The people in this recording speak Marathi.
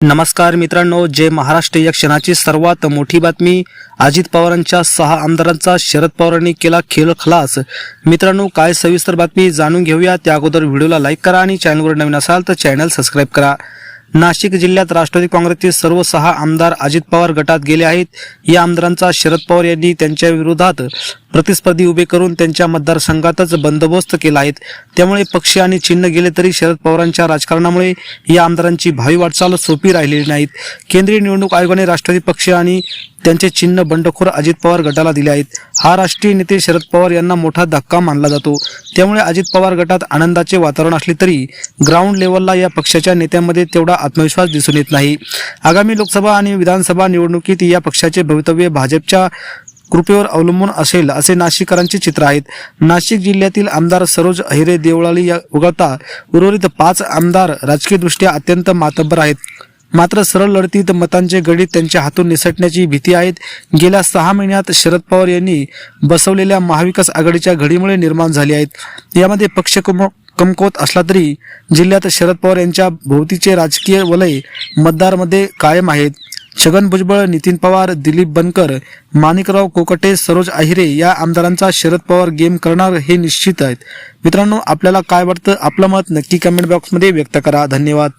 नमस्कार मित्रांनो जय महाराष्ट्र या क्षणाची सर्वात मोठी बातमी. अजित पवारांच्या सहा आमदारांचा शरद पवारांनी केला खेळ खलास. मित्रांनो काय सविस्तर बातमी जाणून घेऊया. त्या अगोदर व्हिडिओला लाईक करा आणि चॅनलवर नवीन असाल तर चॅनल सबस्क्राईब करा. नाशिक जिल्ह्यात राष्ट्रवादी काँग्रेसचे सर्व सहा आमदार अजित पवार गटात गेले आहेत. या आमदारांचा शरद पवार यांनी त्यांच्या विरोधात प्रतिस्पर्धी उभे करून त्यांच्या मतदारसंघातच बंदोबस्त केला आहे. त्यामुळे पक्ष आणि चिन्ह गेले तरी शरद पवारांच्या राजकारणामुळे या आमदारांची भावी वाटचाल सोपी राहिलेली नाहीत. केंद्रीय निवडणूक आयोगाने राष्ट्रवादी पक्ष आणि त्यांचे चिन्ह बंडखोर अजित पवार गटाला दिले आहेत. हा राष्ट्रीय नेते शरद पवार यांना मोठा धक्का मानला जातो. त्यामुळे अजित पवार गटात आनंदाचे वातावरण असले तरी ग्राउंड लेवलला या पक्षाच्या नेत्यांमध्ये तेवढा आत्मविश्वास दिसून येत नाही. आगामी लोकसभा आणि विधानसभा निवडणुकीत या पक्षाचे भवितव्य भाजपच्या कृपेवर अवलंबून असेल असे नाशिककरांचे चित्र आहेत. नाशिक जिल्ह्यातील आमदार सरोज अहिरे देवळाली या वगळता उर्वरित पाच आमदार राजकीयदृष्ट्या अत्यंत मातब्बर आहेत. मात्र सरळ लढतीत मतांचे गणित त्यांच्या हातून निसटण्याची भीती आहेत. गेल्या सहा महिन्यात शरद पवार यांनी बसवलेल्या महाविकास आघाडीच्या घडीमुळे निर्माण झाली आहेत. यामध्ये पक्षकुम कमकुवत असला तरी जिल्ह्यात शरद पवार यांच्या भोवतीचे राजकीय वलय मतदारमध्ये कायम आहेत. छगन भुजबळ नितीन पवार दिलीप बनकर माणिकराव कोकटे सरोज आहिरे या आमदारांचा शरद पवार गेम करणार हे निश्चित आहेत. मित्रांनो आपल्याला काय वाटतं? आपलं मत नक्की कमेंट बॉक्समध्ये व्यक्त करा. धन्यवाद.